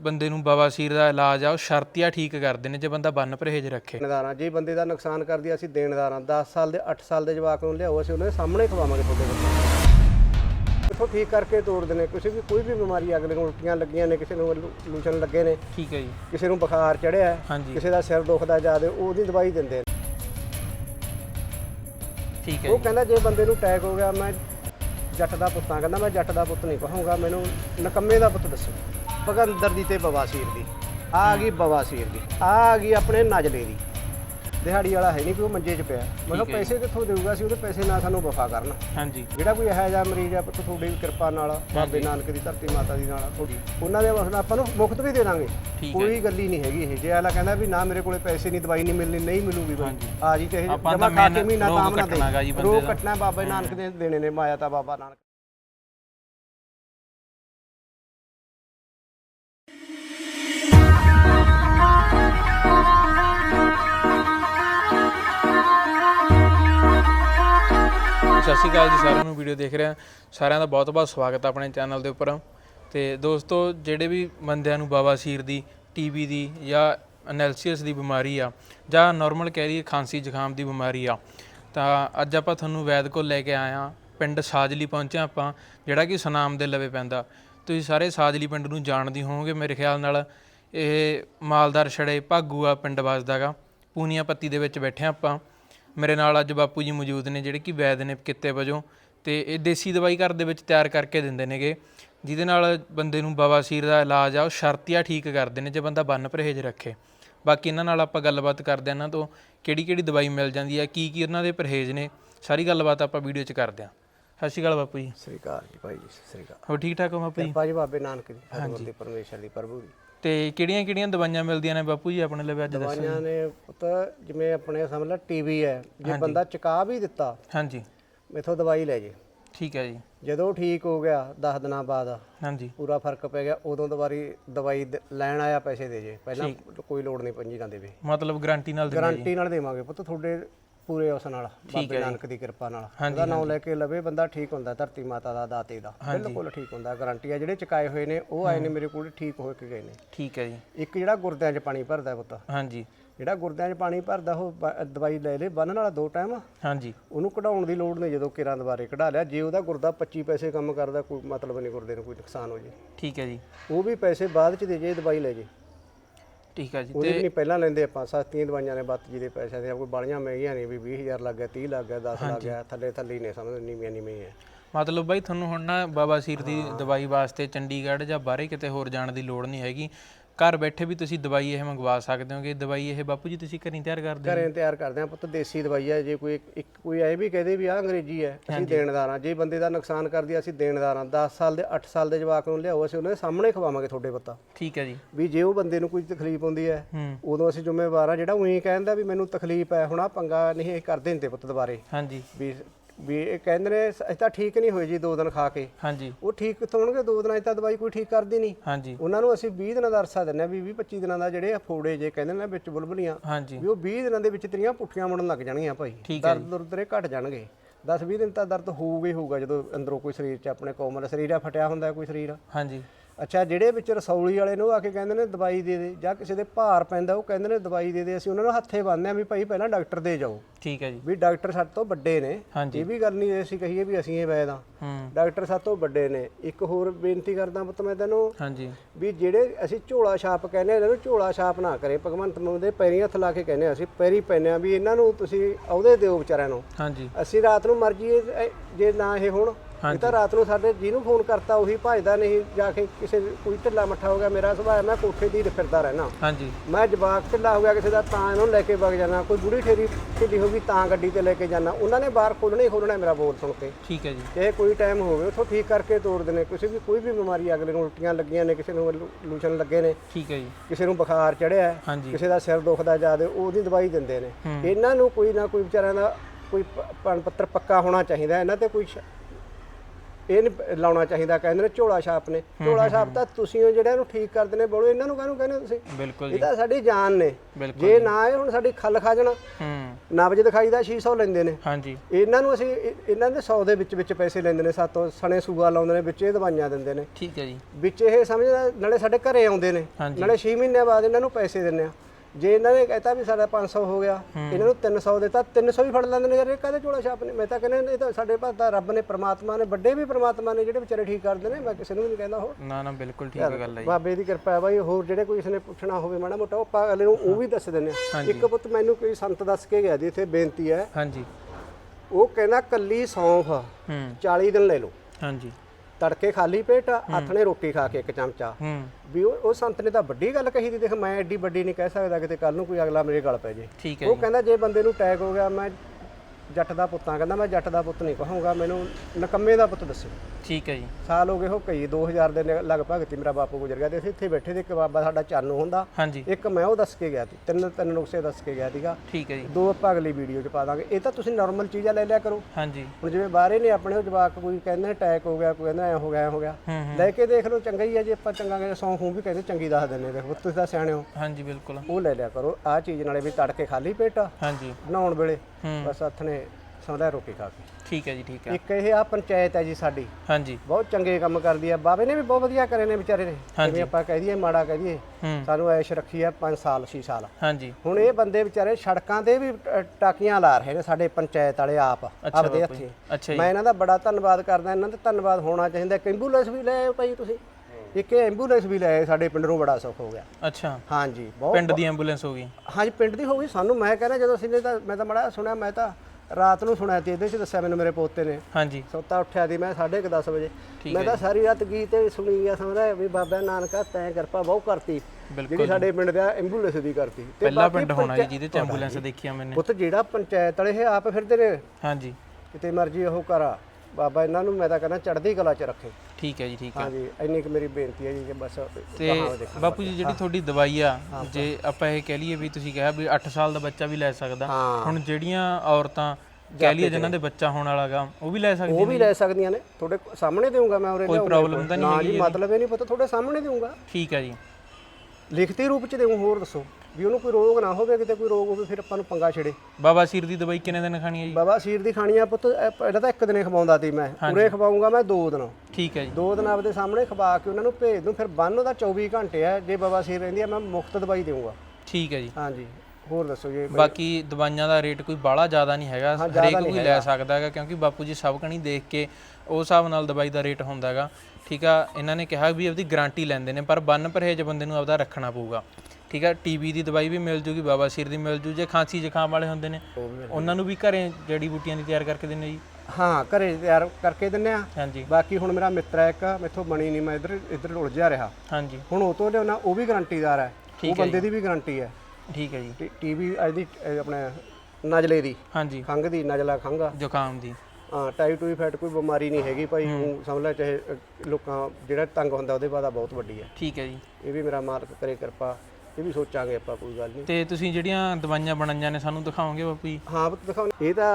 ਬੰਦੇ ਨੂੰ ਬਵਾਸੀਰ ਦਾ ਇਲਾਜ ਆ ਉਹ ਸ਼ਰਤੀਆ ਠੀਕ ਕਰਦੇ ਨੇ ਜੇ ਬੰਦਾ ਬੰਨ ਪਰਹੇਜ ਰੱਖੇ। ਦੇਣਦਾਰਾਂ ਜੇ ਬੰਦੇ ਦਾ ਨੁਕਸਾਨ ਕਰਦੀ ਅਸੀਂ ਦੇਣਦਾਰਾਂ 10 ਸਾਲ ਦੇ 8 ਸਾਲ ਦੇ ਜਵਾਕ ਨੂੰ ਲਿਆਓ ਅਸੀਂ ਉਹਨਾਂ ਦੇ ਸਾਹਮਣੇ ਖਵਾਵਾਂਗੇ ਤੁਹਾਡੇ ਕੋਲ। ਇੱਥੋਂ ਠੀਕ ਕਰਕੇ ਤੋੜਦੇ ਨੇ ਕਿਸੇ ਵੀ ਕੋਈ ਵੀ ਬਿਮਾਰੀ ਅਗਲੇ ਨੂੰ ਉਲਟੀਆਂ ਲੱਗੀਆਂ ਨੇ ਕਿਸੇ ਨੂੰ ਲੂਸ਼ਨ ਲੱਗੇ ਨੇ ਠੀਕ ਹੈ ਜੀ। ਕਿਸੇ ਨੂੰ ਬੁਖਾਰ ਚੜਿਆ ਹਾਂਜੀ। ਕਿਸੇ ਦਾ ਸਿਰ ਦੁਖਦਾ ਜ਼ਿਆਦਾ ਉਹਦੀ ਦਵਾਈ ਦਿੰਦੇ ਨੇ। ਠੀਕ ਹੈ ਉਹ ਜੀ। ਕਹਿੰਦਾ ਜੇ ਬੰਦੇ ਨੂੰ ਅਟੈਕ ਹੋ ਗਿਆ ਮੈਂ ਜੱਟ ਦਾ ਪੁੱਤਾਂ ਕਹਿੰਦਾ ਮੈਂ ਜੱਟ ਦਾ ਪੁੱਤ ਨਹੀਂ ਕਹਾਂਗਾ ਮੈਨੂੰ ਨਕੰਮੇ ਦਾ ਪੁੱਤ ਦੱਸੋ। ਭਗੰਦਰ ਦੀ ਤੇ ਬਵਾਸੀਰ ਦੀ। ਆ ਆ ਗਈ ਬਵਾਸੀਰ ਦੀ। ਆ ਆ ਗਈ ਆਪਣੇ ਨਜਲੇ ਦੀ। ਦਿਹਾੜੀ ਵਾਲਾ ਹੈ ਨਹੀਂ ਕਿ ਉਹ ਮੰਜੇ 'ਚ ਪਿਆ। ਮੈਂ ਕਿਹਾ ਪੈਸੇ ਕਿੱਥੋਂ ਦੇਊਗਾ ਸੀ ਉਹਦੇ ਪੈਸੇ ਨਾ ਸਾਨੂੰ ਵਫਾ ਕਰਨ। ਹਾਂਜੀ। ਜਿਹੜਾ ਕੋਈ ਇਹੋ ਜਿਹਾ ਮਰੀਜ਼ ਆ ਪੁੱਤ ਤੁਹਾਡੀ ਕਿਰਪਾ ਨਾਲ ਬਾਬੇ ਨਾਨਕ ਦੀ ਧਰਤੀ ਮਾਤਾ ਦੀ ਨਾਲ ਤੁਹਾਡੀ ਉਹਨਾਂ ਦੇ ਵਾਸਤੇ ਆਪਾਂ ਨੂੰ ਮੁਫਤ ਵੀ ਦੇ ਦਾਂਗੇ। ਠੀਕ ਹੈ ਕੋਈ ਗੱਲ ਹੀ ਨਹੀਂ ਹੈਗੀ ਇਹ। ਜੇ ਆਲਾ ਕਹਿੰਦਾ ਵੀ ਨਾ ਮੇਰੇ ਕੋਲੇ ਪੈਸੇ ਨਹੀਂ ਦਵਾਈ ਨਹੀਂ ਮਿਲਣੀ ਨਹੀਂ ਮਿਲੂਗੀ ਬਾਈ। ਹਾਂਜੀ। ਆ ਜੀ ਚਾਹੇ ਆਪਾਂ ਜਮਾ ਤਾਂ ਖਾ ਕੇ main ਮਹੀਨਾ ਰੋਗ ਤਾਂ ਨਾ ਕੱਟਣਾ ਗਾ ਜੀ ਦੇ ਬੰਦੇ ਰੋਗ ਦਾ। ਕੱਟਣਾ ਬਾਬਾ ਨਾਨਕ ਦੇ ਦੇਣੇ ਨੇ ਮਾਇਆ ਤਾਂ ਬਾਬਾ ਨਾਨਕ ਸਤਿ ਸ਼੍ਰੀ ਅਕਾਲ ਜੀ ਸਾਰਿਆਂ ਨੂੰ, ਵੀਡੀਓ ਦੇਖ ਰਿਹਾ ਸਾਰਿਆਂ ਦਾ ਬਹੁਤ-ਬਹੁਤ ਸਵਾਗਤ ਹੈ ਆਪਣੇ ਚੈਨਲ ਦੇ ਉੱਪਰ। ਤੇ ਦੋਸਤੋ, ਜਿਹੜੇ ਵੀ ਬੰਦਿਆਂ ਨੂੰ ਬਵਾਸੀਰ ਦੀ ਟੀਬੀ ਦੀ ਜਾਂ ਅਨੈਲਸੀਅਸ ਦੀ ਬਿਮਾਰੀ ਆ, ਜਾਂ ਨਾਰਮਲ ਕਹਿ ਲਈਏ ਖਾਂਸੀ ਜ਼ੁਕਾਮ ਦੀ ਬਿਮਾਰੀ ਆ, ਤਾਂ ਅੱਜ ਆਪਾਂ ਤੁਹਾਨੂੰ ਵੈਦ ਕੋਲ ਲੈ ਕੇ ਆਏ ਆ ਪਿੰਡ ਸਾਜਲੀ ਪਹੁੰਚੇ ਆਪਾਂ, ਜਿਹੜਾ ਕਿ ਸੁਨਾਮ ਦੇ ਲਵੇ ਪੈਂਦਾ। ਤੁਸੀਂ ਸਾਰੇ ਸਾਜਲੀ ਪਿੰਡ ਨੂੰ ਜਾਣਦੇ ਹੋਵੋਗੇ ਮੇਰੇ ਖਿਆਲ ਨਾਲ। ਇਹ ਮਾਲਦਾਰ ਛੜੇ ਭਾਗੂ ਆ ਪਿੰਡ ਵਸਦਾਗਾ, ਪੂਨੀਆ ਪੱਤੀ ਦੇ ਵਿੱਚ ਬੈਠੇ ਹਾਂ ਆਪਾਂ। ਮੇਰੇ ਨਾਲ ਅੱਜ ਬਾਪੂ ਜੀ ਮੌਜੂਦ ਨੇ ਜਿਹੜੇ ਕਿ ਵੈਦ ਨੇ ਕਿੱਤੇ ਵਜੋਂ ਤੇ ਇਹ ਦੇਸੀ ਦਵਾਈ ਘਰ ਦੇ ਵਿੱਚ ਤਿਆਰ ਕਰਕੇ ਦਿੰਦੇ ਨੇਗੇ। ਜਿਹਦੇ ਨਾਲ ਬੰਦੇ ਨੂੰ ਬਵਾਸੀਰ ਦਾ ਇਲਾਜ ਆ ਉਹ ਸ਼ਰਤੀਆ ਠੀਕ ਕਰਦੇ ਨੇ ਜੇ ਬੰਦਾ ਬੰਨ ਪਰਹੇਜ ਰੱਖੇ। ਬਾਕੀ ਇਹਨਾਂ ਨਾਲ ਆਪਾਂ ਗੱਲਬਾਤ ਕਰਦੇ ਹਾਂ ਇਹਨਾਂ ਤੋਂ ਕਿਹੜੀ ਕਿਹੜੀ ਦਵਾਈ ਮਿਲ ਜਾਂਦੀ ਆ ਕੀ ਕੀ ਉਹਨਾਂ ਦੇ ਪਰਹੇਜ ਨੇ ਸਾਰੀ ਗੱਲਬਾਤ ਆਪਾਂ ਵੀਡੀਓ 'ਚ ਕਰਦੇ ਹਾਂ ਸਤਿ ਸ਼੍ਰੀ ਅਕਾਲ ਬਾਪੂ ਜੀ। ਸ੍ਰੀ ਅਕਾਲ ਜੀ ਭਾਈ ਜੀ ਸ੍ਰੀ ਅਕਾਲ। ਹੋ ਠੀਕ ਠਾਕ ਹੋ ਬਾਪੂ ਜੀ? ਕਿਰਪਾ ਜੀ ਬਾਬੇ ਨਾਨਕ ਦੀ ਹਰਮੰਦਰ ਪਰਮੇਸ਼ਰ ਦੀ ਪ੍ਰਭੂ ਦੀ। ਤੇ ਕਿਹੜੀਆਂ ਕਿਹੜੀਆਂ ਦਵਾਈਆਂ ਮਿਲਦੀਆਂ ਨੇ ਬਾਪੂ ਜੀ ਆਪਣੇ ਲਈ ਅੱਜ ਦੱਸੋ ਦਵਾਈਆਂ ਨੇ ਪੁੱਤ ਜਿਵੇਂ ਆਪਣੇ ਸਮਝ ਲਾ ਟੀਵੀ ਹੈ ਜੇ ਬੰਦਾ ਚੁਕਾ ਵੀ ਦਿੱਤਾ ਹਾਂਜੀ। ਮੇਥੋਂ ਦਵਾਈ ਲੈ ਜੇ। ਠੀਕ ਹੈ ਜੀ। ਜਦੋਂ ਠੀਕ ਹੋ ਗਿਆ 10 ਦਿਨਾਂ ਬਾਅਦ ਹਾਂਜੀ। ਪੂਰਾ ਫ਼ਰਕ ਪੈ ਗਿਆ ਉਦੋਂ ਦੁਬਾਰੀ ਦਵਾਈ ਦ- ਲੈਣ ਆਇਆ ਪੈਸੇ ਦੇ ਜੇ। ਪਹਿਲਾਂ ਕੋਈ ਲੋੜ ਨਹੀਂ ਪੰਜੀ ਨਾ ਦੇਵੇ। ਮਤਲਬ ਗਾਰੰਟੀ ਨਾਲ ਦਿੰਦੇ ਗਾਰੰਟੀ ਨਾਲ ਦੇਵਾਂਗੇ। ਪੁੱਤ ਤੁਹਾਡੇ ਪੂਰੇ ਉਸ ਨਾਲ ਬਾਬੇ ਨਾਨਕ ਦੀ ਕਿਰਪਾ ਨਾਲ। ਉਹਦਾ ਨਾਮ ਲੈ ਕੇ ਲਵੇ ਬੰਦਾ ਠੀਕ ਹੁੰਦਾ ਧਰਤੀ ਮਾਤਾ ਦਾ ਦਾਤੇ ਦਾ। ਬਿਲਕੁਲ ਠੀਕ ਹੁੰਦਾ ਗਾਰੰਟੀ ਆ ਜਿਹੜੇ ਚੁਕਾਏ ਹੋਏ ਨੇ ਉਹ ਆਏ ਨੇ ਮੇਰੇ ਕੋਲ ਠੀਕ ਹੋ ਕੇ ਗਏ ਨੇ। ਠੀਕ ਹੈ ਜੀ। ਇੱਕ ਜਿਹੜਾ ਗੁਰਦਿਆਂ 'ਚ ਪਾਣੀ ਭਰਦਾ ਪੁੱਤ। ਹਾਂਜੀ। ਜਿਹੜਾ ਗੁਰਦਿਆਂ 'ਚ ਪਾਣੀ ਭਰਦਾ ਉਹ ਦਵਾਈ ਲੈ ਲੇ ਬੰਨ ਵਾਲਾ ਦੋ ਟਾਈਮ ਹਾਂਜੀ। ਉਹਨੂੰ ਕਢਾਉਣ ਦੀ ਲੋੜ ਨਹੀਂ ਜਦੋਂ ਕਿਰਾਂ ਦੁਬਾਰੇ ਕਢਾ ਲਿਆ। ਜੇ ਉਹਦਾ ਗੁਰਦਾ 25 ਪੈਸੇ ਕੰਮ ਕਰਦਾ ਕੋਈ ਮਤਲਬ ਨਹੀਂ ਗੁਰਦੇ ਨੂੰ ਕੋਈ ਨੁਕਸਾਨ ਹੋ ਜੇ। ਠੀਕ ਹੈ ਜੀ। ਉਹ ਵੀ ਪੈਸੇ ਬਾਅਦ 'ਚ ਦੇ ਜੇ ਦਵਾਈ ਲੈ ਜੇ। ਠੀਕ ਹੈ ਜੀ ਉਹਦੇ ਵੀ ਨਹੀਂ ਪਹਿਲਾਂ ਲੈਂਦੇ ਆਪਾਂ ਸਸਤੀਆਂ ਦਵਾਈਆਂ ਨੇ ਬੱਤ ਜੀ ਦੇ ਪੈਸਿਆਂ ਦੇ ਕੋਈ ਬਾਲੀਆਂ ਮਹਿੰਗੀਆਂ ਨਹੀਂ ਵੀ 20000 ਲੱਗ ਗਿਆ 30 ਲੱਗ ਗਿਆ 10 ਲੱਗ ਗਿਆ ਥੱਲੇ ਥੱਲੇ ਹੀ ਨੇ ਸਮਝ ਨੀਵੀਆਂ ਨੀਵੀਆਂ ਹੀ। ਹੈ ਮਤਲਬ ਬਾਈ ਤੁਹਾਨੂੰ ਹੁਣ ਨਾ ਬਾਬਾ ਸੀਰ ਦੀ ਦਵਾਈ ਵਾਸਤੇ ਚੰਡੀਗੜ੍ਹ ਜਾਂ ਬਾਹਰੇ ਕਿਤੇ ਹੋਰ ਜਾਣ ਦੀ ਲੋੜ ਨਹੀਂ ਹੈਗੀ। ਘਰ ਬੈਠੇ ਵੀ ਤੁਸੀਂ ਦਵਾਈ ਇਹ ਮੰਗਵਾ ਸਕਦੇ ਹੋਗੇ ਦਵਾਈ ਇਹ ਬਾਪੂ ਜੀ ਤੁਸੀਂ ਘਰੇ ਤਿਆਰ ਕਰਦੇ ਹੋ? ਘਰੇ ਤਿਆਰ ਕਰਦੇ ਆ ਪੁੱਤ ਦੇਸੀ ਦਵਾਈ ਹੈ ਜੇ ਕੋਈ ਇੱਕ- ਇੱਕ ਕੋਈ ਐ ਵੀ ਕਹਦੇ ਵੀ ਆ ਅੰਗਰੇਜ਼ੀ ਹੈ ਅਸੀਂ ਦੇਣਦਾਰਾਂ ਜੇ ਬੰਦੇ ਦਾ ਨੁਕਸਾਨ ਕਰਦੀ ਅਸੀਂ ਦੇਣਦਾਰਾਂ 10 ਸਾਲ ਦੇ 8 ਸਾਲ ਦੇ ਜਵਾਕ ਨੂੰ ਲਿਆਓ ਅਸੀਂ ਉਹਨਾਂ ਦੇ ਸਾਹਮਣੇ ਖਵਾਵਾਂਗੇ ਤੁਹਾਡੇ ਪੁੱਤ। ਠੀਕ ਹੈ ਜੀ। ਵੀ ਜੇ ਉਹ ਬੰਦੇ ਨੂੰ ਕੋਈ ਤਕਲੀਫ ਹੁੰਦੀ ਹੈ ਹੂੰ। ਉਦੋਂ ਅਸੀਂ ਜ਼ਿੰਮੇਵਾਰ ਆ ਜਿਹੜਾ ਉਹੀ ਕਹਿੰਦਾ ਵੀ ਮੈਨੂੰ ਤਕਲੀਫ ਹੈ ਹੁਣ ਆ ਪੰਗਾ ਨਹੀਂ ਇਹ ਕਰਦੇ ਹੁੰਦੇ ਪੁੱਤ ਦੁਬਾਰੇ। ਹਾਂਜੀ। ਵੀ ਵੀ ਇਹ ਕਹਿੰਦੇ ਨੇ ਅਸੀਂ ਤਾਂ ਠੀਕ ਨਹੀਂ ਹੋਏ ਜੀ ਦੋ ਦਿਨ ਖਾ ਕੇ। ਹਾਂਜੀ। ਉਹ ਠੀਕ ਕਿੱਥੋਂ ਹੋਣਗੇ? ਦੋ ਦਿਨਾਂ 'ਚ ਤਾਂ ਦਵਾਈ ਕੋਈ ਠੀਕ ਕਰਦੀ ਨਹੀਂ। ਹਾਂਜੀ। ਉਹਨਾਂ ਨੂੰ ਅਸੀਂ 20 ਦਿਨਾਂ ਦਾ ਅਰਸਾ ਦਿੰਦੇ ਆ ਵੀ 20 25 ਦਿਨਾਂ ਦਾ ਜਿਹੜੇ ਫੋੜੇ ਜੇ ਕਹਿੰਦੇ ਨੇ ਵਿੱਚ ਬੁਲਬੁਲੀਆਂ ਹਾਂਜੀ। ਵੀ ਉਹ 20 ਦਿਨਾਂ ਦੇ ਵਿੱਚ ਤੇਰੀਆਂ ਪੁੱਠੀਆਂ ਮੁੜਨ ਲੱਗ ਜਾਣਗੀਆਂ ਭਾਈ। ਦਰਦ ਦੁਰਦ ਤੇਰੇ ਘਟ ਜਾਣਗੇ। 10 20 ਦਿਨ ਤਾਂ ਦਰਦ ਹੋਊਗਾ ਹੀ ਹੋਊਗਾ ਜਦੋਂ ਅੰਦਰੋਂ ਕੋਈ ਸਰੀਰ 'ਚ ਆਪਣੇ ਕੋਮਲ ਸਰੀਰ ਆ ਫਟਿਆ ਹੁੰਦਾ ਕੋਈ ਸਰੀਰ। ਹਾਂਜੀ। ਅੱਛਾ ਜਿਹੜੇ ਵਿੱਚ ਰਸੌਲੀ ਵਾਲੇ ਨੂੰ ਆ ਕੇ ਕਹਿੰਦੇ ਨੇ ਦਵਾਈ ਦੇ ਦੇ ਜਾਂ ਕਿਸੇ ਦੇ ਭਾਰ ਪੈਂਦਾ ਉਹ ਕਹਿੰਦੇ ਨੇ ਦਵਾਈ ਦੇ ਦੇ ਅਸੀਂ ਉਹਨਾਂ ਨੂੰ ਹੱਥੇ ਬੰਨ੍ਹਦੇ ਆ ਵੀ ਭਾਈ ਪਹਿਲਾਂ ਡਾਕਟਰ ਦੇ ਜਾਓ। ਠੀਕ ਹੈ ਜੀ। ਵੀ ਡਾਕਟਰ ਸਾਡੇ ਤੋਂ ਵੱਡੇ ਨੇ। ਇਹ ਵੀ ਗੱਲ ਨਹੀਂ ਅਸੀਂ ਕਹੀਏ ਵੀ ਅਸੀਂ ਇਹ ਵੈਦ ਆ ਡਾਕਟਰ ਸਾਡੇ ਤੋਂ ਵੱਡੇ ਨੇ। ਇੱਕ ਹੋਰ ਬੇਨਤੀ ਕਰਦਾ ਪੁੱਤ ਮੈਂ ਤੈਨੂੰ। ਹਾਂਜੀ। ਵੀ ਜਿਹੜੇ ਅਸੀਂ ਝੋਲਾ ਛਾਪ ਕਹਿੰਦੇ ਆ ਇਹਨਾਂ ਨੂੰ ਝੋਲਾ ਛਾਪ ਨਾ ਕਰੇ। ਭਗਵੰਤ ਮਾਨ ਦੇ ਪੈਰੀਂ ਹੱਥ ਲਾ ਕੇ ਕਹਿੰਦੇ ਆ ਅਸੀਂ ਪੈਰੀ ਪੈਨੇ ਆ ਵੀ ਇਹਨਾਂ ਨੂੰ ਤੁਸੀਂ ਅਹੁਦੇ ਦਿਓ ਵਿਚਾਰਿਆਂ ਨੂੰ। ਹਾਂਜੀ। ਅਸੀਂ ਰਾਤ ਨੂੰ ਮਰਜ਼ੀ ਜੇ ਨਾ ਇਹ ਹੁਣ। ਇਹ ਤਾਂ ਰਾਤ ਨੂੰ ਸਾਡੇ ਜਿਹਨੂੰ ਫੋਨ ਕਰਤਾ ਉਹੀ ਭਜਦਾ ਨਹੀਂ ਜਾ ਕੇ ਕਿਸੇ ਕੋਈ ਢਿੱਲਾ ਮੱਠਾ ਹੋ ਗਿਆ ਮੇਰਾ ਸੁਭਾਅ ਮੈਂ ਕੋਠੇ ਦੀ ਫਿਰਦਾ ਰਹਿਣਾ ਹਾਂਜੀ। ਮੈਂ ਜਵਾਕ ਢਿੱਲਾ ਹੋ ਗਿਆ ਕਿਸੇ ਦਾ ਤਾਂ ਇਹਨੂੰ ਲੈ ਕੇ ਵਗ ਜਾਣਾ ਕੋਈ ਬੁੜੀ ਠੇਰੀ ਢਿੱਲੀ ਹੋ ਗਈ ਤਾਂ ਗੱਡੀ ਤੇ ਲੈ ਕੇ ਜਾਣਾ ਉਹਨਾਂ ਨੇ ਬਾਹਰ ਖੋਲਣਾ ਹੀ ਖੋਲਣਾ ਮੇਰਾ ਬੋਲ ਸੁਣ ਕੇ। ਠੀਕ ਹੈ ਜੀ। ਚਾਹੇ ਕੋਈ ਟਾਈਮ ਹੋਵੇ ਉੱਥੋਂ ਠੀਕ ਕਰਕੇ ਤੋੜਦੇ ਨੇ। ਕਿਸੇ ਵੀ ਕੋਈ ਵੀ ਬਿਮਾਰੀ ਅਗਲੇ ਨੂੰ ਉਲਟੀਆਂ ਲੱਗੀਆਂ ਨੇ ਕਿਸੇ ਨੂੰ ਲੂਸ਼ਨ ਲੱਗੇ ਨੇ। ਠੀਕ ਹੈ ਜੀ। ਕਿਸੇ ਨੂੰ ਬੁਖਾਰ ਚੜਿਆ ਕਿਸੇ ਦਾ ਸਿਰ ਦੁਖਦਾ ਜ਼ਿਆਦਾ ਉਹਦੀ ਦਵਾਈ ਦਿੰਦੇ ਨੇ। ਇਹਨਾਂ ਨੂੰ ਕੋਈ ਨਾ ਕੋਈ ਵਿਚਾਰਿਆਂ ਦਾ ਕੋਈ ਪ- ਪ੍ਰਣ ਪੱਤਰ ਪੱਕਾ ਹੋਣਾ ਚਾਹੀਦਾ ਇਹਨਾਂ ਤੇ ਕੋਈ ਇਹ ਲਾਉਣਾ ਚਾਹੀਦਾ ਕਹਿੰਦੇ ਨੇ ਝੋਲਾ ਛਾਪ ਨੇ। ਝੋਲਾ ਛਾਪ ਤਾਂ ਤੁਸੀਂ ਹੋ ਜਿਹੜਾ ਇਹਨੂੰ ਠੀਕ ਕਰਦੇ ਨੇ ਬੋਲੋ ਇਹਨਾਂ ਨੂੰ ਕਾਹਨੂੰ ਕਹਿੰਦੇ ਹੋ ਤੁਸੀਂ? ਬਿਲਕੁਲ ਇਹ ਜੀ। ਤਾਂ ਸਾਡੀ ਜਾਨ ਨੇ। ਬਿਲਕੁਲ ਜੇ ਨਾ ਇਹ ਹੁਣ ਸਾਡੀ ਖੱਲ ਖਾ ਜਾਣਾ ਹੂੰ। ਨਬਜ ਦਿਖਾਈ ਦਾ 600 ਲੈਂਦੇ ਨੇ। ਹਾਂਜੀ। ਇਹਨਾਂ ਨੂੰ ਅਸੀਂ ਇਹ- ਇਹਨਾਂ ਦੇ 100 ਦੇ ਵਿੱਚ ਵਿੱਚ ਪੈਸੇ ਲੈਂਦੇ ਨੇ ਸਾਤੋਂ ਸਣੇ ਸੂਆ ਲਾਉਂਦੇ ਨੇ ਵਿੱਚ ਇਹ ਦਵਾਈਆਂ ਦਿੰਦੇ ਨੇ। ਠੀਕ ਹੈ ਜੀ। ਵਿੱਚ ਇਹ ਸਮਝਦਾ ਨਾਲੇ ਸਾਡੇ ਘਰੇ ਆਉਂਦੇ ਨੇ। ਹਾਂਜੀ। ਨਾਲੇ 6 ਮਹੀਨਿਆਂ ਬਾਅਦ ਇਹਨਾਂ ਨੂੰ ਪੈਸੇ ਦਿੰਦੇ ਆ। ਜੇ ਇਹਨਾਂ ਨੇ ਕਹਿਤਾ ਵੀ ਸਾਡਾ 500 ਹੋ ਗਿਆ ਇਹਨਾਂ ਨੂੰ 300 ਦਿੱਤਾ 300 ਵੀ ਫੜ ਲੈਂਦੇ ਨੇ ਯਾਰ ਇਹ ਕਾਹਦੇ ਝੋਲਾ ਛਾਪ ਨੇ? ਮੈਂ ਤਾਂ ਕਹਿੰਦਾ ਇਹ ਤਾਂ ਸਾਡੇ ਭਾਅ ਤਾਂ ਰੱਬ ਨੇ ਪ੍ਰਮਾਤਮਾ ਨੇ ਵੱਡੇ ਵੀ ਪ੍ਰਮਾਤਮਾ ਨੇ ਜਿਹੜੇ ਵਿਚਾਰੇ ਠੀਕ ਕਰਦੇ ਨੇ ਮੈਂ ਕਿਸੇ ਨੂੰ ਵੀ ਨਹੀਂ ਕਹਿੰਦਾ ਉਹ ਨਾ ਨਾ ਬਿਲਕੁਲ ਠੀਕ ਗੱਲ ਹੈ ਬਾਬੇ ਦੀ ਕਿਰਪਾ ਹੈ ਬਾਈ ਹੋਰ ਜਿਹੜੇ ਕੋਈ ਇਸਨੇ ਪੁੱਛਣਾ ਹੋਵੇ ਮਾੜਾ ਮੋਟਾ ਉਹ ਆਪਾਂ ਅਗਲੇ ਨੂੰ ਉਹ ਵੀ ਦੱਸ ਦਿੰਦੇ ਆ ਇੱਕ ਪੁੱਤ ਮੈਨੂੰ ਕੋਈ ਸੰਤ ਦੱਸ ਕੇ ਗਿਆ ਜੀ ਇੱਥੇ ਬੇਨਤੀ ਹੈ। ਹਾਂਜੀ। ਉਹ ਕਹਿੰਦਾ ਕੱਲੀ ਸੌਂਫ ਹੂੰ। 40 ਦਿਨ ਲੈ ਲਓ। ਹਾਂਜੀ। ਤੜਕੇ ਖਾਲੀ ਪੇਟ ਆਥਣੇ ਰੋਟੀ ਖਾ ਕੇ ਇੱਕ ਚਮਚਾ। ਵੀ ਉਹ ਉਹ ਸੰਤ ਨੇ ਤਾਂ ਵੱਡੀ ਗੱਲ ਕਹੀ ਦੀ ਦੇਖ ਮੈਂ ਐਡੀ ਵੱਡੀ ਨਹੀਂ ਕਹਿ ਸਕਦਾ ਕਿਤੇ ਕੱਲ ਨੂੰ ਕੋਈ ਅਗਲਾ ਮੇਰੇ ਗਲ ਪੈ ਜੇ। ਉਹ ਕਹਿੰਦਾ ਜੇ ਬੰਦੇ ਨੂੰ ਅਟੈਕ ਹੋ ਗਿਆ ਮੈਂ ਜੱਟ ਦਾ ਪੁੱਤਾਂ ਕਹਿੰਦਾ ਮੈਂ ਜੱਟ ਦਾ ਪੁੱਤ ਨਹੀਂ ਕਹਾਂਗਾ ਮੈਨੂੰ ਨਕੰਮੇ ਦਾ ਪੁੱਤ ਦੱਸੋ ਠੀਕ ਹੈ ਜੀ। ਸਾਲ ਹੋ ਗਏ ਹੋ ਕਈ 2000 ਦੇ ਲ- ਲਗਭਗ ਤੇ ਮੇਰਾ ਬਾਪੂ ਗੁਜ਼ਰ ਗਿਆ ਤੇ ਅਸੀਂ ਇੱਥੇ ਬੈਠੇ ਤੇ ਇੱਕ ਬਾਬਾ ਸਾਡਾ ਚਾਨੂ ਹੁੰਦਾ ਹਾਂਜੀ। ਇੱਕ ਮੈਂ ਉਹ ਦੱਸ ਕੇ ਗਿਆ ਸੀ ਤਿੰਨ ਤਿੰਨ ਨੁਕਸੇ ਦੱਸ ਕੇ ਗਿਆ ਸੀਗਾ। ਠੀਕ ਹੈ ਜੀ। ਦੋ ਆਪਾਂ ਅਗਲੀ ਵੀਡੀਓ 'ਚ ਪਾ ਦਾਂਗੇ। ਇਹ ਤਾਂ ਤੁਸੀਂ ਨਾਰਮਲ ਚੀਜ਼ਾਂ ਲੈ ਲਿਆ ਕਰੋ। ਹਾਂਜੀ। ਹੁਣ ਜਿਵੇਂ ਬਾਹਰੇ ਨੇ ਆਪਣੇ ਉਹ ਜਵਾਕ ਕੋਈ ਕਹਿੰਦੇ ਅਟੈਕ ਹੋ ਗਿਆ ਕੋਈ ਕਹਿੰਦਾ ਐ ਹੋ ਗਿਆ ਐ ਹੋ ਗਿਆ। ਹੂੰ ਹੂੰ। ਲੈ ਕੇ ਦੇਖ ਲਓ ਚੰਗਾ ਹੀ ਹੈ ਜੇ ਆਪਾਂ ਚੰਗਾ ਕਹਿੰਦੇ ਸੌਂ ਹੂੰ ਵੀ ਕਹਿੰਦੇ ਚੰਗੀ ਦੱਸ ਦਿੰਦੇ ਦੇਖੋ ਤੁਸੀਂ ਤਾਂ ਸਿਆਣੇ ਹੋ। ਹਾਂਜੀ ਬਿਲਕੁਲ। ਉਹ ਲੈ ਲਿਆ ਕਰੋ। ਆਹ ਚੀਜ਼ ਨਾਲੇ ਵੀ ਤੜਕੇ ਖਾਲੀ ਪੇਟ ਆ, ਹਾਂਜੀ। ਨਹਾਉਣ ਵੇਲੇ। ਹੂੰ। ਬਸ ਹੱਥ ਨੇ ਸੌਂਦਾ ਰੋਟੀ ਖਾ ਕੇ। ਠੀਕ ਹੈ ਜੀ ਠੀਕ ਹੈ। ਇੱਕ ਇਹ ਆ ਪੰਚਾਇਤ ਹੈ ਜੀ ਸਾਡੀ। ਹਾਂਜੀ। ਬਹੁਤ ਚੰਗੇ ਕੰਮ ਕਰਦੀ ਆ। ਬਾਬੇ ਨੇ ਵੀ ਬਹੁਤ ਵਧੀਆ ਕਰੇ ਨੇ ਵਿਚਾਰੇ ਨੇ। ਜਿਵੇਂ ਆਪਾਂ ਕਹਿ ਦਈਏ ਮਾੜਾ ਕਹਿ ਦਈਏ ਸਾਨੂੰ ਐਸ਼ ਰੱਖੀ ਆ 5 ਸਾਲ 6 ਸਾਲ। ਹਾਂਜੀ। ਹੁਣ ਇਹ ਬੰਦੇ ਵਿਚਾਰੇ ਸੜਕਾਂ ਤੇ ਵੀ ਟਾਕੀਆਂ ਲਾ ਰਹੇ ਨੇ ਸਾਡੇ ਪੰਚਾਇਤ ਵਾਲੇ ਆਪ ਆਪਦੇ। ਹੱਥੀਂ। ਮੈਂ ਇਹਨਾਂ ਦਾ ਬੜਾ ਧੰਨਵਾਦ ਕਰਦਾ। ਇਹਨਾਂ ਦਾ ਧੰਨਵਾਦ ਹੋਣਾ ਚਾਹੀਦਾ। ਐਂਬੂਲੈਂਸ ਵੀ ਲੈ ਆਓ ਭਾਈ ਤੁਸੀਂ। ਇੱਕ ਐਂਬੂਲੈਂਸ ਵੀ ਲੈ ਆਏ ਸਾਡੇ ਪਿੰਡ ਨੂੰ ਬੜਾ ਸੁੱਖ ਹੋ ਗਿਆ। ਅੱਛਾ। ਹਾਂਜੀ ਬਹੁਤ ਪਿੰਡ ਦੀ ਐਂਬੂਲੈਂਸ ਹੋ ਗਈ। ਹਾਂਜੀ ਪਿੰਡ ਦੀ ਹੋ ਗਈ। ਸਾਨੂੰ ਮੈਂ ਕਹਿੰਦਾ ਜਦੋਂ ਅਸੀਂ ਨੇ ਤਾਂ ਮੈਂ ਤਾਂ ਮੜਾ ਸੁਣਿਆ ਮੈਂ ਤਾਂ ਰਾਤ ਨੂੰ ਸੁਣਿਆ ਤੇ ਇਹਦੇ ਚ ਦੱਸਿਆ ਮੈਨੂੰ ਮੇਰੇ ਪੋਤੇ ਨੇ। ਹਾਂਜੀ। ਸੁੱਤਾ ਉੱਠਿਆ ਦੀ ਮੈਂ 10:30 ਵਜੇ। ਮੈਂ ਤਾਂ ਸਾਰੀ ਰਾਤ ਗੀਤ ਸੁਣੀ ਗਿਆ ਸਮਝਦਾ ਵੀ ਬਾਬਾ ਨਾਨਕਾ ਤੈਂ ਕਿਰਪਾ ਬਹੁਤ ਕਰਤੀ। ਜਿਹੜੀ ਸਾਡੇ ਪਿੰਡ ਦਾ ਐਂਬੂਲੈਂਸ ਦੀ ਕਰਤੀ। ਤੇ ਪਹਿਲਾ ਪਿੰਡ ਹੋਣਾ ਜੀ ਜਿਹਦੇ ਚ ਐਂਬੂਲੈਂਸ ਦੇਖੀ ਆ ਮੈਨੇ। ਪੁੱਤ ਜਿਹੜਾ ਪੰਚਾਇਤ ਵਾਲੇ ਇਹ ਆਪ ਫਿਰਦੇ ਨੇ? ਹਾਂਜੀ। ਕਿਤੇ ਮਰਜ਼ੀ ਉਹ ਕਰਾ ਬਾਬਾ ਇਹਨਾਂ ਨੂੰ ਮੈਂ ਤਾਂ ਕਹਿੰਦਾ ਚੜ੍ਹਦੀ ਕਲਾ ਚ ਰੱਖੇ। ਠੀਕ ਹੈ ਜੀ ਠੀਕ ਹੈ। ਹਾਂਜੀ ਇੰਨੀ ਕੁ ਮੇਰੀ ਬੇਨਤੀ ਹੈ ਜੀ ਕਿ ਬਸ ਤੇ ਦੇਖੋ ਬਾਪੂ ਜੀ ਜਿਹੜੀ ਤੁਹਾਡੀ ਦਵਾਈ ਆ ਜੇ ਆਪਾਂ ਇਹ ਕਹਿ ਲਈਏ ਵੀ ਤੁਸੀਂ ਕਿਹਾ ਵੀ 8 ਸਾਲ ਦਾ ਬੱਚਾ ਵੀ ਲੈ ਸਕਦਾ। ਹਾਂ। ਹੁਣ ਜਿਹੜੀਆਂ ਔਰਤਾਂ ਕਹਿ ਲਈਏ ਜਿਨ੍ਹਾਂ ਦੇ ਬੱਚਾ ਹੋਣ ਵਾਲਾਗਾ ਉਹ ਵੀ ਲੈ ਉਹ ਸਕਦੀਆਂ ਵੀ ਲੈ ਸਕਦੀਆਂ ਨੇ। ਤੁਹਾਡੇ ਸਾਹਮਣੇ ਦੇਊਂਗਾ ਮੈਂ ਉਰੇ ਲਿਆਊਂਗਾ। problem ਤਾਂ ਨਹੀਂ ਨਾ ਜੀ ਮਤਲਬ ਇਹ ਨਹੀਂ ਪਤਾ ਤੁਹਾਡੇ ਸਾਹਮਣੇ ਦੇਊਂਗਾ। ਠੀਕ ਹੈ ਜੀ। ਲਿਖਤੀ ਰੂਪ ਚ ਦੇਊਂ ਹੋਰ ਦੱਸੋ। ਵੀ ਉਹਨੂੰ ਕੋਈ ਰੋਗ ਨਾ ਹੋਵੇ ਕਿਤੇ ਕੋਈ ਰੋਗ ਹੋਵੇ ਫਿਰ ਆਪਾਂ ਨੂੰ ਪੰਗਾ ਛੇੜੇ। ਬਾਬਾ ਸੀਰ ਦੀ ਦਵਾਈ ਕਿੰਨੇ ਦਿਨ ਖਾਣੀ ਹੈ ਜੀ? ਬਾਬਾ ਸੀਰ ਦੀ ਖਾਣੀ ਆ ਪੁੱਤ ਇਹ ਪਹਿਲਾਂ ਤਾਂ ਇੱਕ ਦਿਨੇ ਖਵਾਉਂਦਾ ਸੀ ਮੈਂ। ਪੂਰੇ ਖਵਾਉਂਗਾ ਮੈਂ ਦੋ ਦਿਨ। ਠੀਕ ਹੈ ਜੀ। ਦੋ ਦਿਨ ਆਪਦੇ ਸਾਹਮਣੇ ਖਵਾ ਕੇ ਉਹਨਾਂ ਨੂੰ ਭੇਜ ਦੂੰ ਫਿਰ ਬੰਨ ਉਹਦਾ 24 ਘੰਟੇ ਹੈ ਜੇ ਬਾਬਾ ਸੀਰ ਰਹਿੰਦੀ ਆ ਮੈਂ ਮੁਫਤ ਦਵਾਈ ਦੇਊਂਗਾ। ਠੀਕ ਹੈ ਜੀ। ਹਾਂਜੀ ਹੋਰ ਦੱਸੋ ਜੀ ਬਾਕੀ ਦਵਾਈਆਂ ਦਾ ਰੇਟ ਕੋਈ ਬਾਹਲਾ ਜ਼ਿਆਦਾ ਨਹੀਂ ਹੈਗਾ ਹਰੇਕ ਕੋਈ ਲੈ ਸਕਦਾ ਹੈਗਾ ਕਿਉਂਕਿ ਬਾਪੂ ਜੀ ਸਭ ਕਣੀ ਦੇਖ ਕੇ ਉਸ ਹਿਸਾਬ ਨਾਲ ਦਵਾਈ ਦਾ ਰੇਟ ਹੁੰਦਾ ਹੈਗਾ। ਠੀਕ ਆ ਇਹਨਾਂ ਨੇ ਕਿਹਾ ਵੀ ਆਪਦੀ ਗਾਰੰਟੀ ਲੈਂਦੇ ਨੇ ਪਰ ਬੰਨ ਪਰਹੇਜ ਬੰਦੇ ਨੂੰ ਆਪਦਾ ਰੱਖਣਾ ਪਊਗਾ। ਠੀਕ ਆ ਟੀਬੀ ਦੀ ਦਵਾਈ ਵੀ ਮਿਲ ਜੂਗੀ ਬਾਬਾ ਸਿਰ ਦੀ ਮਿਲ ਜੂ ਜੇ ਖਾਂਸੀ ਜ਼ੁਕਾਮ ਵਾਲੇ ਹੁੰਦੇ ਨੇ ਉਹਨਾਂ ਨੂੰ ਵੀ ਘਰੇ ਜੜੀ ਬੂਟੀਆਂ ਦੀ ਤਿਆਰ ਕਰਕੇ ਦਿੰਦੇ ਜੀ। ਹਾਂ ਘਰੇ ਤਿਆਰ ਕਰਕੇ ਦਿੰਨੇ ਆ। ਹਾਂਜੀ। ਬਾਕੀ ਹੁਣ ਮੇਰਾ ਮਿੱਤਰ ਹੈ ਇੱਕ ਮੈਥੋਂ ਬਣੀ ਨਹੀਂ ਮੈਂ ਇੱਧਰ ਇੱਧਰ ਉਲਝਿਆ ਰਿਹਾ। ਹਾਂਜੀ। ਹੁਣ ਉਹ ਤੋਂ ਲਿਆਉਣਾ ਉਹ ਵੀ ਗਾਰੰਟੀਦਾਰ ਹੈ ਉਹ ਬੰਦੇ ਦੀ ਵੀ ਗਾਰੰਟੀ ਹੈ ਠੀਕ ਹੈ ਜੀ। ਟੀਵੀ ਅੱਜ ਦੀ ਅਹ ਆਪਣੇ ਨਜਲੇ ਦੀ ਹਾਂਜੀ। ਖੰਘ ਦੀ ਨਜਲਾ ਖੰਘਾ ਜ਼ੁਕਾਮ ਦੀ। ਹਾਂ ਟਾਈਟੂਈ ਫੈਟ ਕੋਈ ਬਿਮਾਰੀ ਨਹੀਂ ਹੈਗੀ ਭਾਈ ਊਂ ਸਮਝ ਲੈ ਚਾਹੇ ਅਹ, ਲੋਕਾਂ ਜਿਹੜਾ ਤੰਗ ਹੁੰਦਾ ਉਹਦੇ ਬਾਅਦ ਬਹੁਤ ਵੱਡੀ ਹੈ ਠੀਕ ਹੈ ਜੀ। ਇਹ ਵੀ ਮੇਰਾ ਮਾਲਕ ਕਰੇ ਕਿਰਪਾ। ਇਹ ਵੀ ਸੋਚਾਂਗੇ ਆਪਾਂ ਕੋਈ ਗੱਲ ਨਹੀਂ। ਤੇ ਤੁਸੀਂ ਜਿਹੜੀਆਂ ਦਵਾਈਆਂ ਬਣਾਈਆਂ ਨੇ ਸਾਨੂੰ ਦਿਖਾਓਗੇ ਬਾਪੂ ਜੀ? ਹਾਂ ਪੁੱਤ ਦਿਖਾਓ। ਇਹ ਤਾਂ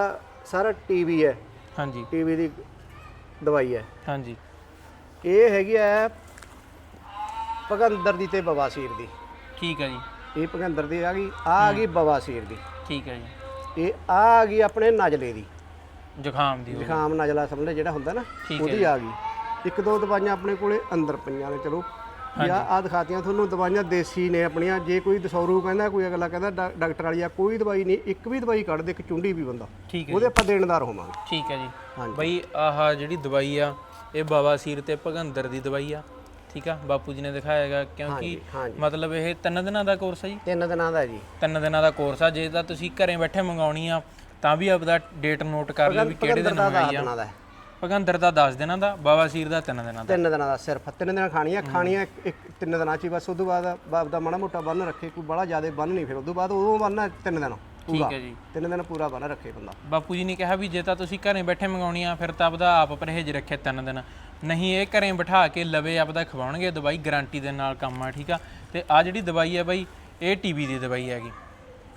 ਸਾਰਾ ਟੀਵੀ ਹੈ। ਹਾਂਜੀ। ਟੀਵੀ ਦੀ ਦਵਾਈ ਹੈ। ਹਾਂਜੀ। ਇਹ ਹੈਗੀ ਹੈ ਭਗੰਦਰ ਦੀ ਤੇ ਬਵਾਸੀਰ ਦੀ। ਠੀਕ ਹੈ ਜੀ। ਇਹ ਭਗੰਦਰ ਦੀ ਆ ਗਈ ਆ ਆ ਗਈ ਬਵਾਸੀਰ ਦੀ। ਠੀਕ ਹੈ ਜੀ। ਇਹ ਆ ਆ ਗਈ ਆਪਣੇ ਨਜਲੇ ਦੀ। ਜ਼ੁਕਾਮ ਦੀ। ਹੋ ਗਈ। ਜ਼ੁਕਾਮ ਨਜਲਾ ਸਮਝ ਲੈ ਜਿਹੜਾ ਹੁੰਦਾ ਨਾ ਠੀਕ ਹੈ ਉਹਦੀ ਆ ਗਈ। ਇੱਕ ਦੋ ਦਵਾਈਆਂ ਆਪਣੇ ਕੋਲੇ ਅੰਦਰ ਪਈਆਂ ਨੇ ਚਲੋ। ਆ ਆ ਦਿਖਾਤੀਆਂ ਤੁਹਾਨੂੰ ਦਵਾਈਆਂ ਦੇਸੀ ਨੇ ਆਪਣੀਆਂ। ਜੇ ਕੋਈ ਦਸੌਰੂ ਕਹਿੰਦਾ ਕੋਈ ਅਗਲਾ ਕਹਿੰਦਾ ਡਾ- ਡਾਕਟਰ ਵਾਲੀ ਆ ਕੋਈ ਦਵਾਈ ਨਹੀਂ ਇੱਕ ਵੀ ਦਵਾਈ ਕੱਢ ਦੇ ਇੱਕ ਚੁੰਡੀ ਵੀ ਬੰਦਾ। ਠੀਕ ਹੈ ਉਹਦੇ ਆਪਾਂ ਦੇਣਦਾਰ ਹੋਵਾਂਗੇ। ਠੀਕ ਹੈ ਜੀ। ਹਾਂਜੀ। ਬਈ ਆਹ ਜਿਹੜੀ ਦਵਾਈ ਆ ਇਹ ਬਾਬਾ ਸੀਰ ਤੇ ਭਗੰਦਰ ਦੀ ਦਵਾਈ ਆ। ਠੀਕ ਆ? ਬਾਪੂ ਜੀ ਨੇ ਦਿਖਾਇਆਗਾ ਕਿਉਂਕਿ ਹਾਂਜੀ ਮਤਲਬ ਇਹ ਤਿੰਨ ਦਿਨਾਂ ਦਾ ਕੋਰਸ ਆ ਜੀ। ਤਿੰਨ ਦਿਨਾਂ ਦਾ ਜੀ। ਤਿੰਨ ਦਿਨਾਂ ਦਾ ਕੋਰਸ ਆ। ਜੇ ਤਾਂ ਤੁਸੀਂ ਘਰੇ ਬੈਠੇ ਮੰਗਾਉਣੀ ਆ ਤਾਂ ਵੀ ਆਪਦਾ ਡੇਟ ਨੋਟ ਕਰ ਲਿਓ ਵੀ ਕਿਹੜੇ ਦਿਨ ਮੰਗਾਈ ਆ। ਦਿਨਾਂ ਦਾ ਹੈ। ਭਗੰਦਰ ਦਾ 10 ਦਿਨਾਂ ਦਾ ਬਾਬਾ ਸੀਰ ਦਾ 3 ਦਿਨਾਂ ਦਾ। ਤਿੰਨ ਦਿਨਾਂ ਦਾ ਸਿਰਫ ਤਿੰਨ ਦਿਨ ਖਾਣੀਆਂ ਖਾਣੀਆਂ ਇੱਕ- ਇੱਕ ਤਿੰਨ ਦਿਨਾਂ ਚ ਹੀ ਬਸ ਉਦੋਂ ਬਾਅਦ ਬਾਪ ਦਾ ਮਾੜਾ ਮੋਟਾ ਬੰਨ ਰੱਖੇ ਕੋਈ ਬੜਾ ਜ਼ਿਆਦਾ ਬੰਨ ਨਹੀਂ ਫਿਰ ਉਦੋਂ ਬਾਅਦ ਉਦੋਂ ਬੰਨਣਾ ਤਿੰਨ ਦਿਨ ਪੂਰਾ। ਠੀਕ ਹੈ ਜੀ। ਤਿੰਨ ਦਿਨ ਪੂਰਾ ਬੰਨ ਰੱਖੇ ਬੰਦਾ। ਬਾਪੂ ਜੀ ਨੇ ਕਿਹਾ ਵੀ ਜੇ ਤਾਂ ਤੁਸੀਂ ਘਰੇ ਬੈਠੇ ਮੰਗਾਉਣੀ ਆ ਫਿਰ ਤਾਂ ਆਪਦਾ ਆਪ ਪਰਹੇਜ ਰੱਖੇ ਤਿੰਨ ਦਿਨ। ਨਹੀਂ ਇਹ ਘਰੇ ਬਿਠਾ ਕੇ ਲਵੇ ਆਪਦਾ ਖਵਾਉਣਗੇ ਦਵਾਈ ਗਾਰੰਟੀ ਦੇ ਨਾਲ ਕੰਮ ਆ ਠੀਕ ਆ? ਤੇ ਆ ਜਿਹੜੀ ਦਵਾਈ ਹੈ ਬਾਈ ਇਹ ਟੀਬੀ ਦੀ ਦਵਾਈ ਹੈਗੀ।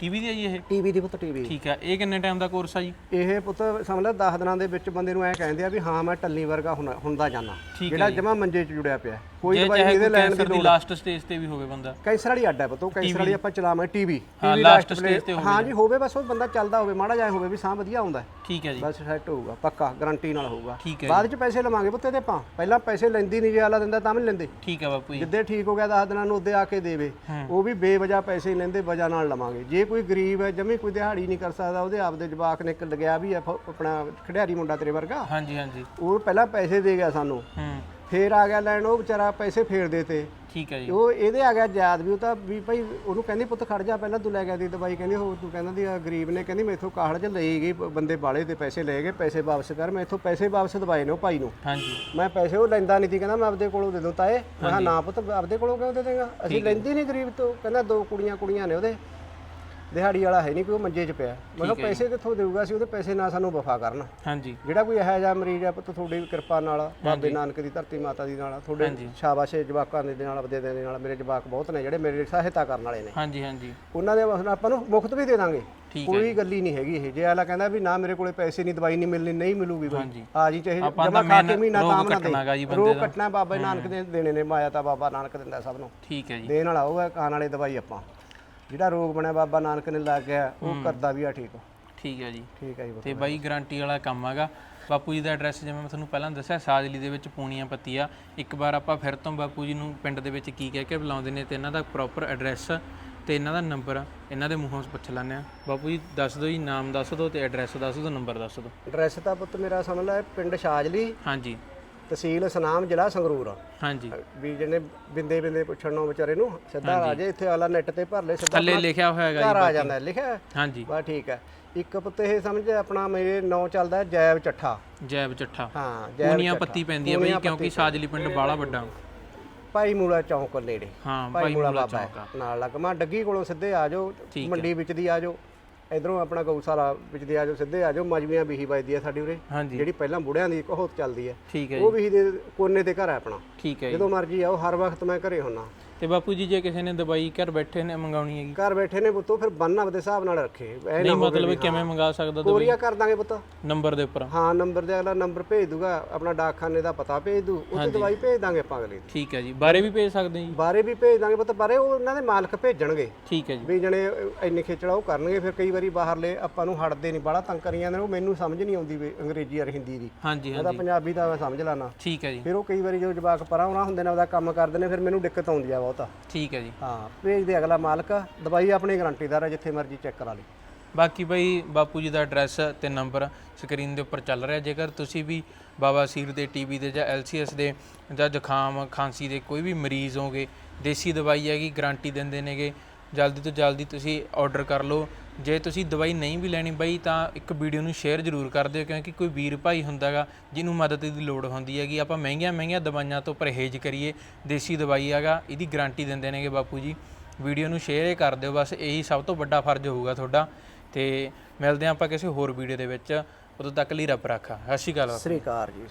ਟੀਵੀ ਦੀ ਹੈ ਜੀ ਇਹ? ਟੀਵੀ ਦੀ ਪੁੱਤ ਟੀਵੀ। ਠੀਕ ਹੈ ਇਹ ਕਿੰਨੇ ਟਾਈਮ ਦਾ ਕੋਰਸ ਆ ਜੀ? ਇਹ ਪੁੱਤ ਸਮਝ ਲੈ 10 ਦਿਨਾਂ ਦੇ ਵਿੱਚ ਬੰਦੇ ਨੂੰ ਐ ਕਹਿੰਦੇ ਆ ਵੀ ਹਾਂ ਮੈਂ ਟੱਲੀ ਵਰਗਾ ਹੁਣਾ- ਹੁੰਦਾ ਜਾਣਾ ਠੀਕ ਹੈ ਜਿਹੜਾ ਜਮਾ ਮੰਜੇ 'ਚ ਜੁੜਿਆ ਪਿਆ। ਕੋਈ ਜੇ ਦਵਾਈ ਚਾਹੇ ਇਹਦੇ ਕੋਈ ਲੈਣ ਦੀ ਕੈਂਸਰ ਦੀ ਲਾਸਟ ਸਟੇਜ ਤੇ ਵੀ ਹੋਵੇ ਬੰਦਾ। ਕੈਂਸਰ ਵਾਲੀ ਅੱਡ ਹੈ ਪੁੱਤ ਉਹ ਕੈਂਸਰ ਵਾਲੀ ਆਪਾਂ ਚਲਾਵਾਂਗੇ ਟੀਵੀ ਹਾਂ, last stage ਤੇ ਹੋਵੇ ਹਾਂ ਜੀ। ਹੋਵੇ ਬਸ ਉਹ ਬੰਦਾ ਚੱਲਦਾ ਹੋਵੇ ਮਾੜਾ ਜਿਹਾ ਹੋਵੇ ਵੀ ਸਾਹ ਵਧੀਆ ਆਉਂਦਾ। ਹੈ। ਠੀਕ ਹੈ ਜੀ। ਬਸ ਸੈੱਟ ਹੋਊਗਾ ਪੱਕਾ ਗਾਰੰਟੀ ਨਾਲ ਹੋਊਗਾ। ਠੀਕ ਹੈ ਬਾਅਦ 'ਚ ਪੈਸੇ ਲਵਾਂਗੇ ਪੁੱਤ ਇਹਦੇ ਆਪਾਂ। ਪਹਿਲਾਂ ਪੈਸੇ ਲੈਂਦੀ ਨਹੀਂ ਜੇ ਆਲਾ ਦਿੰਦਾ ਤਾਂ ਵੀ ਨੀ ਲੈਂਦੇ। ਠੀਕ ਹੈ ਬਾਪੂ ਜੀ। ਜਿੱਦੇ ਠੀਕ ਹੋ ਗਿਆ 10 ਦਿਨਾਂ ਨੂੰ ਉਹਦੇ ਆ ਕੇ ਦੇਵੇ। ਉਹ ਵੀ ਬੇਵਜ੍ਹਾ ਪੈਸੇ ਲੈਂਦੇ ਵਜ੍ਹਾ ਨਾਲ ਲਵਾਂਗੇ। ਜੇ ਕੋਈ ਗਰੀਬ ਹੈ ਜਮੀ ਕੋਈ ਦਿਹਾੜੀ ਨਹੀਂ ਕਰ ਸਕਦਾ ਉਹਦੇ ਆਪਦੇ ਜਵਾਕ ਨੇ ਇੱਕ ਲਗਿਆ ਵੀ ਹੈ ਫ- ਆਪਣਾ ਖਿਡਾਰੀ ਮੁੰਡਾ ਤੇਰੇ ਵਰਗਾ। ਹਾਂਜੀ ਹਾਂਜੀ। ਉਹ ਪਹਿਲਾਂ ਪੈਸੇ ਦੇ ਗਿਆ ਸਾਨੂੰ। ਹੂੰ। ਫੇਰ ਆ ਗਿਆ ਲੈਣ ਉਹ ਵਿਚਾਰਾ ਪੈਸੇ ਫੇਰ ਦੇਤੇ। ਠੀਕ ਹੈ ਜੀ। ਉਹ ਇਹਦੇ ਆ ਗਿਆ ਯਾਦ ਵੀ ਉਹ ਤਾਂ ਵੀ ਭਾਈ ਉਹਨੂੰ ਕਹਿੰਦੀ ਪੁੱਤ ਖੜ ਜਾ ਪਹਿਲਾਂ ਤੂੰ ਲੈ ਗਿਆ ਦੀ ਦਵਾਈ। ਕਹਿੰਦੀ ਉਹ ਤੂੰ ਕਹਿੰਦਾ ਦੀ ਆ ਗਰੀਬ ਨੇ ਕਹਿੰਦੀ ਮੈਥੋਂ ਕਾਹੜ ਚ ਲਈ ਗਈ ਬ- ਬੰਦੇ ਬਾਲੇ ਤੇ ਪੈਸੇ ਲੈ ਗਏ ਪੈਸੇ ਵਾਪਸ ਕਰ ਮੈਂ ਇੱਥੋਂ ਪੈਸੇ ਵਾਪਸ ਦਵਾਏ ਨੇ ਉਹ ਭਾਈ ਨੂੰ। ਹਾਂਜੀ। ਮੈਂ ਪੈਸੇ ਉਹ ਲੈਂਦਾ ਨਹੀਂ ਸੀ ਕਹਿੰਦਾ ਮੈਂ ਆਪਦੇ ਕੋਲੋਂ ਦੇ ਦੂੰ ਤਾਏ। ਮੈਂ ਕਿਹਾ ਨਾ ਪੁੱਤ ਆਪਦੇ ਕੋਲੋਂ ਕਿਉਂ ਦੇ ਦੇਗਾ? ਅਸੀਂ ਲੈਂਦੀ ਨਹੀਂ ਗਰੀਬ ਤੋਂ ਕਹਿੰਦਾ ਦੋ ਕੁੜੀਆਂ ਕੁੜੀਆਂ ਨੇ ਉਹਦੇ। ਦਿਹਾੜੀ ਵਾਲਾ ਹੈ ਨਹੀਂ ਕੋਈ ਉਹ ਮੰਜੇ 'ਚ ਪਿਆ। ਮੈਂ ਕਿਹਾ ਪੈਸੇ ਕਿੱਥੋਂ ਦੇਊਗਾ ਸੀ ਉਹਦੇ ਪੈਸੇ ਨਾ ਸਾਨੂੰ ਵਫਾ ਕਰਨ। ਹਾਂਜੀ। ਜਿਹੜਾ ਕੋਈ ਇਹੋ ਜਿਹਾ ਮਰੀਜ਼ ਆ ਪੁੱਤ ਤੁਹਾਡੀ ਕਿਰਪਾ ਨਾਲ ਬਾਬੇ ਨਾਨਕ ਦੀ ਧਰਤੀ ਮਾਤਾ ਦੀ ਨਾਲ ਤੁਹਾਡੇ ਸ਼ਾਬਾਸ਼ ਜਵਾਕਾਂ ਦੇ ਨਾਲ ਆਪਦੇ ਦੇ ਨਾਲ ਮੇਰੇ ਜਵਾਕ ਬਹੁਤ ਨੇ ਜਿਹੜੇ ਮੇਰੀ ਸਹਾਇਤਾ ਕਰਨ ਵਾਲੇ ਨੇ। ਹਾਂਜੀ ਹਾਂਜੀ। ਉਹਨਾਂ ਦੇ ਆਪਾਂ ਨੂੰ ਮੁਫਤ ਵੀ ਦੇ ਦਾਂਗੇ। ਕੋਈ ਗੱਲ ਹੀ ਨਹੀਂ ਹੈਗੀ ਇਹ। ਜੇ ਆਲਾ ਕਹਿੰਦਾ ਵੀ ਨਾ ਮੇਰੇ ਕੋਲੇ ਪੈਸੇ ਨਹੀਂ ਦਵਾਈ ਨਹੀਂ ਮਿਲਣੀ ਨਹੀਂ ਮਿਲੂਗੀ ਬਈ। ਆ ਜੀ ਚਾਹੇ ਜਮਾ ਖਾ ਕੇ ਮਹੀਨਾ ਰੋਗ ਤਾਂ ਨਾ ਦੇ। ਬੰਦੇ ਰੋਗ ਕੱਟਣਾ ਬਾਬਾ ਨਾਨਕ ਦੇ ਦੇਣੇ ਨੇ ਮਾਇਆ ਤਾਂ ਬਾਬਾ ਨਾਨਕ ਦਿੰਦਾ ਸਭ ਨੂੰ। ਠੀਕ ਹੈ ਜੀ। ਦੇਣ ਵਾਲਾ ਉਹ ਹੈ ਖਾਣ ਵਾਲੇ ਦਵਾਈ ਆਪਾਂ। ਜਿਹੜਾ ਰੋਗ ਬਣਿਆ ਬਾਬਾ ਨਾਨਕ ਨੇ ਲੱਗ ਗਿਆ ਉਹ ਕਰਦਾ ਵੀ ਆ ਠੀਕ ਠੀਕ ਹੈ ਜੀ। ਠੀਕ ਹੈ ਜੀ ਤੇ ਬਾਈ ਗਾਰੰਟੀ ਵਾਲਾ ਕੰਮ ਹੈਗਾ। ਬਾਪੂ ਜੀ ਦਾ ਐਡਰੈਸ ਜਿਵੇਂ ਮੈਂ ਤੁਹਾਨੂੰ ਪਹਿਲਾਂ ਦੱਸਿਆ ਸਾਜਲੀ ਦੇ ਵਿੱਚ ਪੂਣੀਆਂ ਪੱਤੀ ਆ ਇੱਕ ਵਾਰ ਆਪਾਂ ਫਿਰ ਤੋਂ ਬਾਪੂ ਜੀ ਨੂੰ ਪਿੰਡ ਦੇ ਵਿੱਚ ਕੀ ਕਹਿ ਕੇ ਬੁਲਾਉਂਦੇ ਨੇ ਤੇ ਇਹਨਾਂ ਦਾ ਪ੍ਰੋਪਰ ਐਡਰੈਸ ਤੇ ਇਹਨਾਂ ਦਾ ਨੰਬਰ ਇਹਨਾਂ ਦੇ ਮੂੰਹੋਂ ਪੁੱਛ ਲੈਂਦੇ ਆ ਬਾਪੂ ਜੀ ਦੱਸ ਦਿਓ ਜੀ ਨਾਮ ਦੱਸ ਦਿਓ ਤੇ ਐਡਰੈਸ ਦੱਸ ਦਿਓ ਨੰਬਰ ਦੱਸ ਦਿਓ। ਐਡਰੈਸ ਤਾਂ ਪੁੱਤ ਮੇਰਾ ਸਮਝ ਲੈ ਪਿੰਡ ਸ਼ਾਜਲੀ। ਹਾਂਜੀ। ਤਹਿਸੀਲ ਸਨਾਮ ਜ਼ਿਲ੍ਹਾ ਸੰਗਰੂਰ ਹਾਂਜੀ। ਵੀ ਜਿਹਨੇ ਬਿੰਦੇ ਬਿੰਦੇ ਪੁੱਛਣ ਨੂੰ ਵਿਚਾਰੇ ਨੂੰ ਸਿੱਧਾ ਆ ਜੇ ਇੱਥੇ ਆਲਾ ਨੈਟ ਤੇ ਭਰ ਲੈ ਸਿੱਧਾ ਥੱਲੇ ਲਿਖਿਆ ਹੋਇਆ ਹੈਗਾ ਘਰ ਆ ਜਾਂਦਾ ਲਿਖਿਆ? ਹਾਂਜੀ। ਬਸ ਠੀਕ ਹੈ। ਇੱਕ ਪੁੱਤ ਇਹ ਸਮਝ ਆਪਣਾ ਮੇਰੇ ਨਾਂ ਚੱਲਦਾ ਜੈਬ ਚੱਠਾ। ਜੈਬ ਚੱਠਾ। ਹਾਂ ਪੂਣੀਆਂ ਪੱਤੀ ਪੈਂਦੀ ਹੈ ਬਈ ਕਿਉਂਕਿ ਸਾਜਲੀ ਪਿੰਡ ਬਾਲਾ ਵੱਡਾ। ਭਾਈ ਮੂਲਾ ਚੌਂਕ ਨੇੜੇ। ਹਾਂ ਭਾਈ ਮੂਲਾ ਬਾਬਾ। ਨਾਲ ਲੱਗਮਾ ਡੱਗੀ ਕੋਲੋਂ ਸਿੱਧੇ ਆ ਜਾਓ ਮੰਡੀ ਵਿੱਚ ਦੀ ਆ ਜਾਓ। ਇਧਰੋਂ ਆਪਣਾ ਗਊਸ਼ਾਲਾ ਵਿੱਚ ਦੀ ਆ ਜਾਓ ਸਿੱਧੇ ਆ ਜਾਓ ਮਜਵੀਆਂ ਬਿਹੀ ਵੱਜਦੀ ਹੈ ਸਾਡੀ ਉਰੇ। ਹਾਂਜੀ। ਜਿਹੜੀ ਪਹਿਲਾਂ ਬੁੜਿਆਂ ਦੀ ਕਹੋਤ ਚੱਲਦੀ ਹੈ ਠੀਕ ਹੈ ਉਹ ਬਿਹੀ ਦੇ ਕੋਨੇ ਤੇ ਘਰ ਹੈ ਆਪਣਾ। ਠੀਕ ਹੈ ਜੀ। ਜਦੋਂ ਮਰਜ਼ੀ ਆਓ ਹਰ ਵਕਤ ਮੈਂ ਘਰੇ ਹੁੰਨਾ। ਤੇ ਬਾਪੂ ਜੀ ਜੇ ਕਿਸੇ ਨੇ ਦਵਾਈ ਘਰ ਬੈਠੇ ਨੇ ਮੰਗਾਉਣੀ ਹੈਗੀ। ਘਰ ਬੈਠੇ ਨੇ ਪੁੱਤੋ ਫਿਰ ਬੰਨ ਆਪਦੇ ਹਿਸਾਬ ਨਾਲ ਰੱਖੇ। ਐ ਨਹੀਂ ਮਤਲਬ ਕਿਵੇਂ ਮੰਗਾ ਸਕਦਾ ਕੋਰੀਆ ਕਰ ਦਾਂਗੇ ਪੁੱਤ। ਨੰਬਰ ਦੇ ਉੱਪਰ। ਹਾਂ ਨੰਬਰ ਦੇ ਅਗਲਾ ਨੰਬਰ ਭੇਜ ਦੂਗਾ ਆਪਣਾ ਡਾਕਖਾਨੇ ਦਾ ਪਤਾ ਭੇਜ ਦੂ ਉੱਥੇ ਦਵਾਈ ਭੇਜ ਦਾਂਗੇ ਆਪਾਂ ਅਗਲੇ ਦੀ। ਠੀਕ ਹੈ ਜੀ। ਬਾਰੇ ਵੀ ਭੇਜ ਸਕਦੇ ਜੀ? ਬਾਰੇ ਵੀ ਭੇਜ ਦਾਂਗੇ ਪੁੱਤ ਬਾਰੇ ਉਹ ਉਹਨਾਂ ਦੇ ਮਾਲਕ ਭੇਜਣਗੇ। ਠੀਕ ਹੈ ਜੀ। ਵੀ ਜਣੇ ਇੰਨੇ ਖੇਚੜਾ ਉਹ ਕਰਨਗੇ ਫਿਰ ਕਈ ਵਾਰੀ ਬਾਹਰਲੇ ਆਪਾਂ ਨੂੰ ਹਟਦੇ ਨਹੀਂ ਬਾਹਲਾ ਤੰਗ ਕਰੀ ਜਾਂਦੇ ਨੇ ਉਹ ਮੈਨੂੰ ਸਮਝ ਨਹੀਂ ਆਉਂਦੀ ਵੀ ਅੰਗਰੇਜ਼ੀ ਔਰ ਹਿੰਦੀ ਦੀ। ਹਾਂਜੀ ਉਹਦਾ ਹਾਂਜੀ। ਪੰਜਾਬੀ ਦਾ ਮੈਂ ਸਮਝ ਲਾਣਾ ਠੀਕ ਹੈ ਜੀ। ਫਿਰ ਉਹ ਕਈ ਵਾਰੀ ਜੋ ਜਵਾਕ ਪਰਾਂ ਉਹਨਾਂ ਹੁੰਦੇ ਨੇ ਉਹਦਾ ਕੰਮ ਕਰਦੇ ਨੇ ਫਿਰ ਮੈਨੂੰ ਦਿੱਕਤ ਆਉਂਦੀ ਆ ਬਹੁਤਾ ਠੀਕ ਹੈ ਜੀ। ਹਾਂ ਭੇਜਦੇ ਅਗਲਾ ਮਾਲਕ ਦਵਾਈ ਆਪਣੀ ਗਾਰੰਟੀਦਾਰ ਹੈ ਜਿੱਥੇ ਮਰਜ਼ੀ ਚੈੱਕ ਕਰਾ ਲਈ ਬਾਕੀ ਬਈ ਬਾਪੂ ਜੀ ਦਾ ਐਡਰੈਸ ਤੇ ਨੰਬਰ ਸਕਰੀਨ ਦੇ ਉੱਪਰ ਚੱਲ ਰਿਹਾ। ਜੇਕਰ ਤੁਸੀਂ ਵੀ ਬਾਬਾ ਸੀਰ ਦੇ ਟੀਵੀ ਦੇ ਜਾਂ ਐਲਸੀਐਸ ਦੇ ਜਾਂ ਜ਼ੁਕਾਮ ਖਾਂਸੀ ਦੇ ਕੋਈ ਵੀ ਮਰੀਜ਼ ਹੋਗੇ ਦੇਸੀ ਦਵਾਈ ਹੈਗੀ ਗਾਰੰਟੀ ਦਿੰਦੇ ਨੇਗੇ ਜਲਦੀ ਤੋਂ ਜਲਦੀ ਤੁਸੀਂ ਆਰਡਰ ਕਰ ਲਓ। ਜੇ ਤੁਸੀਂ ਦਵਾਈ ਨਹੀਂ ਵੀ ਲੈਣੀ ਬਈ, ਤਾਂ ਇੱਕ ਵੀਡੀਓ ਨੂੰ ਸ਼ੇਅਰ ਜ਼ਰੂਰ ਕਰ ਦਿਓ, ਕਿਉਂਕਿ ਕੋਈ ਵੀਰ ਭਾਈ ਹੁੰਦਾਗਾ, ਜਿਹਨੂੰ ਮਦਦ ਦੀ ਲੋੜ ਹੁੰਦੀ ਹੈਗੀ। ਆਪਾਂ ਮਹਿੰਗੀਆਂ ਮਹਿੰਗੀਆਂ ਦਵਾਈਆਂ ਤੋਂ ਪਰਹੇਜ਼ ਕਰੀਏ, ਦੇਸੀ ਦਵਾਈ ਹੈਗਾ, ਇਹਦੀ ਗਾਰੰਟੀ ਦਿੰਦੇ ਨੇਗੇ ਬਾਪੂ ਜੀ। ਵੀਡੀਓ ਨੂੰ ਸ਼ੇਅਰ ਕਰ ਦਿਓ, ਬਸ ਇਹੀ ਸਭ ਤੋਂ ਵੱਡਾ ਫਰਜ਼ ਹੋਊਗਾ ਤੁਹਾਡਾ। ਤੇ ਮਿਲਦੇ ਹਾਂ ਆਪਾਂ ਕਿਸੇ ਹੋਰ ਵੀਡੀਓ ਦੇ ਵਿੱਚ। ਉਦੋਂ ਤੱਕ ਲਈ ਰੱਬ ਰਾਖਾ। ਸਤਿ ਸ਼੍ਰੀ ਅਕਾਲ ਸ੍ਰੀ ਅਕਾਲ ਜੀ।